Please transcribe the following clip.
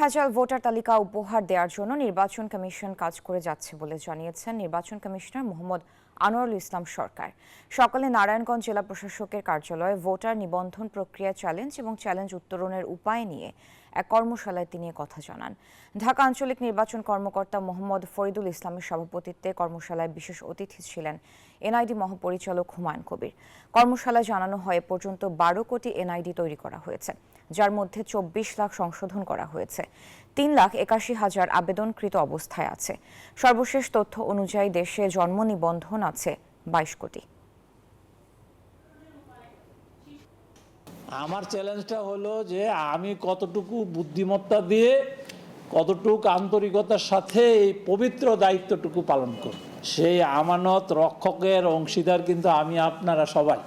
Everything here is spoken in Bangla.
ভেজাল ভোটার তালিকা উপহার দেওয়ার জন্য নির্বাচন কমিশন কাজ করে যাচ্ছে বলে জানিয়েছেন নির্বাচন কমিশনার মোহাম্মদ আনোয়ারুল ইসলাম সরকার। সকালে নারায়ণগঞ্জ জেলা প্রশাসকের কার্যালয়ে ভোটার নিবন্ধন প্রক্রিয়া চ্যালেঞ্জ এবং চ্যালেঞ্জ উত্তরণের উপায় নিয়ে এক কর্মশালায় তিনি কথা জানান। ঢাকা আঞ্চলিক নির্বাচন কর্মকর্তা মোহাম্মদ ফরিদুল ইসলামের সভাপতিত্বে কর্মশালায় বিশেষ অতিথি ছিলেন এনআইডি মহাপরিচালক হুমায়ুন কবির। কর্মশালায় জানানো হয় পর্যন্ত বারো কোটি এনআইডি তৈরি করা হয়েছে, যার মধ্যে চব্বিশ লাখ সংশোধন করা হয়েছে। তিন লাখ একাশি হাজার আবেদনকৃত অবস্থায় আছে। সর্বশেষ তথ্য অনুযায়ী দেশে জন্ম নিবন্ধন আছে বাইশ কোটি। আমার চ্যালেঞ্জটা হলো যে আমি কতটুকু বুদ্ধিমত্তা দিয়ে কতটুকু আন্তরিকতার সাথে এই পবিত্র দায়িত্বটুকু পালন করব সেই আমানত রক্ষকের অংশীদার কিন্তু আমি, আপনারা সবাই।